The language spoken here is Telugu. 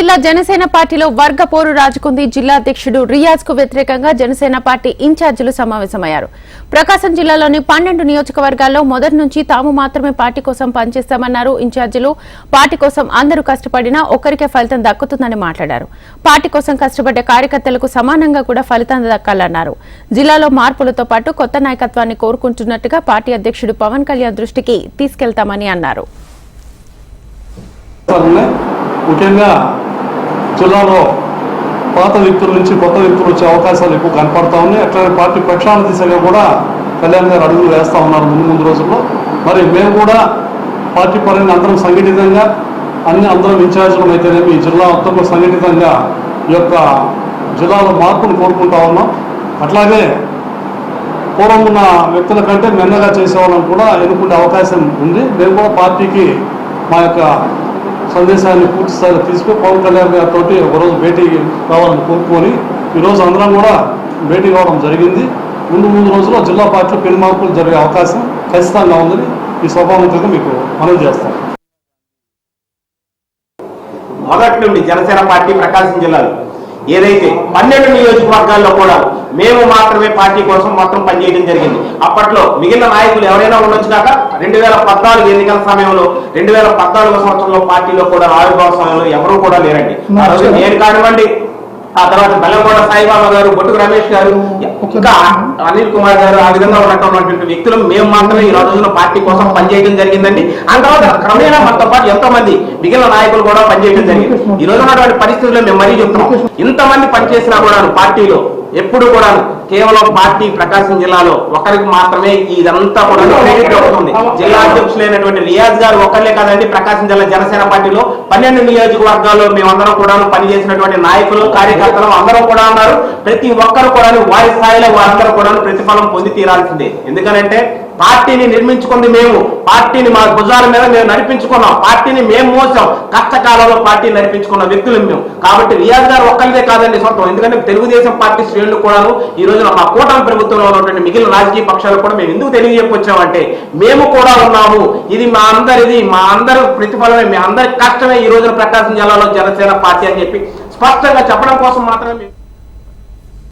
జిల్లా జనసేన పార్టీలో వర్గ పోరు రాజుకుంది జిల్లా అధ్యక్షుడు రియాజ్కు వ్యతిరేకంగా జనసేన పార్టీ ఇన్ఛార్జీలు సమావేశమయ్యారు. ప్రకాశం జిల్లాలోని పన్నెండు నియోజకవర్గాల్లో మొదటి నుంచి తాము మాత్రమే పార్టీ కోసం పనిచేస్తామన్నారు. ఇన్ఛార్జీలు పార్టీ కోసం అందరూ కష్టపడినా ఒక్కరికే ఫలితం దక్కుతుందని మాట్లాడారు. పార్టీ కోసం కష్టపడ్డ కార్యకర్తలకు సమానంగా కూడా ఫలితం దక్కాలన్నారు. జిల్లాలో మార్పులతో పాటు కొత్త నాయకత్వాన్ని కోరుకుంటున్నట్టుగా పార్టీ అధ్యక్షుడు పవన్ కళ్యాణ్ దృష్టికి తీసుకెళ్తామని అన్నారు. ముఖ్యంగా జిల్లాలో పాత వ్యక్తుల నుంచి కొత్త వ్యక్తులు వచ్చే అవకాశాలు ఎక్కువ కనపడతా ఉన్నాయి. అట్లాగే పార్టీ ప్రక్షాళన దిశగా కూడా కళ్యాణ్ గారు అడుగులు వేస్తూ ఉన్నారు ముందు ముందు రోజుల్లో. మరి మేము కూడా పార్టీ పరంగా అందరం సంఘటితంగా అన్ని అందరం ఇన్ఛార్జీలు అయితేనేమి జిల్లా మొత్తంలో సంఘటితంగా ఈ యొక్క జిల్లాలో మార్పును కోరుకుంటా ఉన్నాం. అట్లాగే పూర్వం ఉన్న వ్యక్తుల కంటే మెన్నగా చేసేవాళ్ళని కూడా ఎన్నుకునే అవకాశం ఉంది. మేము కూడా పార్టీకి మా యొక్క సందేశాన్ని పూర్తి స్థాయిలో తీసుకుని పవన్ కళ్యాణ్ గారితో ఒకరోజు భేటీ కావాలని కోరుకొని ఈరోజు అందరం కూడా భేటీ కావడం జరిగింది. ముందు ముందు రోజుల్లో జిల్లా పార్టీలో పెను మార్పులు జరిగే అవకాశం ఖచ్చితంగా ఉందని ఈ సభాముఖంగా మీకు మనవి చేస్తాం. మొదటి నుండి జనసేన పార్టీ ప్రకాశం జిల్లాలో. ఏదైతే పన్నెండు నియోజకవర్గాల్లో కూడా మేము మాత్రమే పార్టీ కోసం మొత్తం పనిచేయడం జరిగింది. అప్పట్లో మిగిలిన నాయకులు ఎవరైనా ఉండొచ్చు కాక రెండు వేల పద్నాలుగు ఎన్నికల సమయంలో రెండు వేల పద్నాలుగు సంవత్సరంలో పార్టీలో కూడా ఆవిర్భావ సమయంలో ఎవరూ కూడా లేరండి. నేను కానివ్వండి ఆ తర్వాత బెల్లంకొండ సాయిబాబా గారు బొట్టుకు రమేష్ గారు ఇంకా అనిల్ కుమార్ గారు ఆ విధంగా ఉన్నటువంటి వ్యక్తులు మేము మాత్రమే ఈ రోజున పార్టీ కోసం పనిచేయడం జరిగిందండి. ఆ తర్వాత క్రమేణా మనతో పాటు ఎంతో మంది మిగిలిన నాయకులు కూడా పనిచేయడం జరిగింది. ఈ రోజు ఉన్నటువంటి పరిస్థితుల్లో మేము మరీ చెప్తున్నాం. ఇంతమంది పనిచేసినా కూడా పార్టీలో ఎప్పుడు కూడా కేవలం పార్టీ ప్రకాశం జిల్లాలో ఒకరికి మాత్రమే ఇదంతా కూడా క్రెడిట్ అవుతుంది. జిల్లా అధ్యక్షులైనటువంటి రియాజ్ గారు ఒక్కర్లే కాదండి ప్రకాశం జిల్లా జనసేన పార్టీలో పన్నెండు నియోజకవర్గాల్లో మేమందరం కూడా పనిచేసినటువంటి నాయకులు కార్యకర్తలు అందరూ కూడా ఉన్నారు. ప్రతి ఒక్కరు కూడా వారి స్థాయిలో వారందరూ కూడా ప్రతిఫలం పొంది తీరాల్సిందే. ఎందుకనంటే పార్టీని నిర్మించుకుంది మేము. పార్టీని మా భుజాల మీద మేము నడిపించుకున్నాం. పార్టీని మేము మోసాం. కష్టకాలంలో పార్టీని నడిపించుకున్న వ్యక్తులు మేము. కాబట్టి రియాజ్ గారు ఒక్కరిదే కాదండి సొంతం. ఎందుకంటే తెలుగుదేశం పార్టీ శ్రేణులు కూడాను ఈ రోజున మా కూటమి ప్రభుత్వంలో ఉన్నటువంటి మిగిలిన రాజకీయ పక్షాలు కూడా మేము ఎందుకు తెలియజెప్పొచ్చామంటే మేము కూడా ఉన్నాము. ఇది మా అందరిది. మా అందరి ప్రతిఫలమే. మీ అందరి కష్టమే ఈ రోజున ప్రకాశం జిల్లాలో జనసేన పార్టీ అని చెప్పి స్పష్టంగా చెప్పడం కోసం మాత్రమే మేము